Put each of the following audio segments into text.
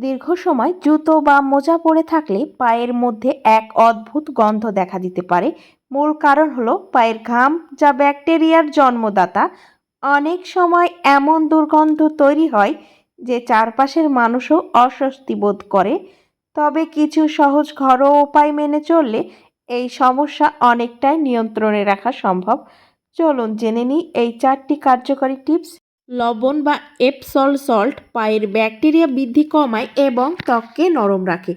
দীর্ঘ সময় জুতো বা মোজা পরে থাকলে পায়ের মধ্যে এক অদ্ভুত গন্ধ দেখা দিতে পারে। মূল কারণ হলো পায়ের ঘাম, যা ব্যাকটেরিয়ার জন্মদাতা। অনেক সময় এমন দুর্গন্ধ তৈরি হয় যে চারপাশের মানুষও অস্বস্তি বোধ করে। তবে কিছু সহজ ঘরোয়া উপায় মেনে চললে এই সমস্যা অনেকটাই নিয়ন্ত্রণে রাখা সম্ভব। চলুন জেনে নিই এই চারটি কার্যকরী টিপস। লবণ বা এপসল সল্ট পায়ের ব্যাকটেরিয়া বৃদ্ধি কমায় এবং ত্বককে নরম রাখে।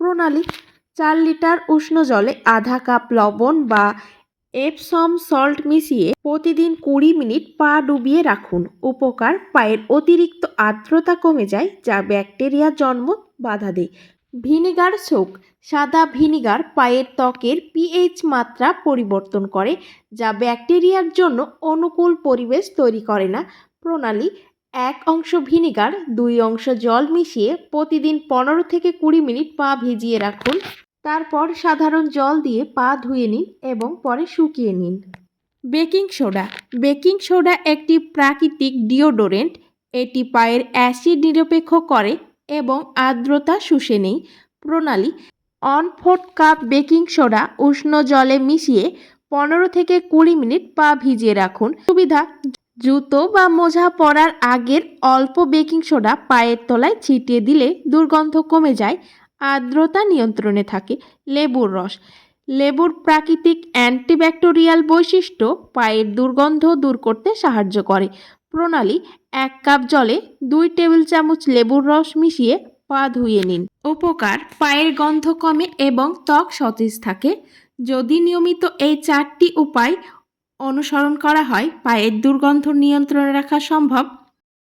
প্রণালী, চার লিটার উষ্ণ জলে আধা কাপ লবণ বা এপসম সল্ট মিশিয়ে প্রতিদিন কুড়ি মিনিট পা ডুবিয়ে রাখুন। উপকার, পায়ের অতিরিক্ত আর্দ্রতা কমে যায়, যা ব্যাকটেরিয়া জন্ম বাধা দেয়। ভিনেগার শোক সাদা ভিনিগার পায়ের ত্বকের পিএইচ মাত্রা পরিবর্তন করে, যা ব্যাকটেরিয়ার জন্য অনুকূল পরিবেশ তৈরি করে না। প্রণালী এক অংশ ভিনিগার, দুই অংশ জল মিশিয়ে প্রতিদিন পনেরো থেকে কুড়ি মিনিট পা ভিজিয়ে রাখুন। তারপর সাধারণ জল দিয়ে পা ধুয়ে নিন এবং পরে শুকিয়ে নিন। Baking soda. বেকিং সোডা একটি প্রাকৃতিক ডিওডোরেন্ট। এটি পায়ের অ্যাসিড নিরপেক্ষ করে এবং আর্দ্রতা শুষে নেই। প্রণালী। One fourth cup baking soda উষ্ণ জলে মিশিয়ে পনেরো থেকে কুড়ি মিনিট পা ভিজিয়ে রাখুন। সুবিধা জুতো বা মোজা পরার আগের অল্প বেকিং সোডা পায়ের তলায় ছিটিয়ে দিলে দুর্গন্ধ কমে যায়, আর্দ্রতা নিয়ন্ত্রণে থাকে, লেবুর রস। লেবুর প্রাকৃতিক অ্যান্টিব্যাকটেরিয়াল বৈশিষ্ট্য পায়ের দুর্গন্ধ দূর করতে সাহায্য করে। প্রণালী, এক কাপ জলে দুই টেবিল চামচ লেবুর রস মিশিয়ে পা ধুয়ে নিন। উপকার, পায়ের গন্ধ কমে এবং ত্বক সতেজ থাকে। যদি নিয়মিত এই চারটি উপায় অনুসরণ করা হয় পায়ের দুর্গন্ধ নিয়ন্ত্রণে রাখা সম্ভব।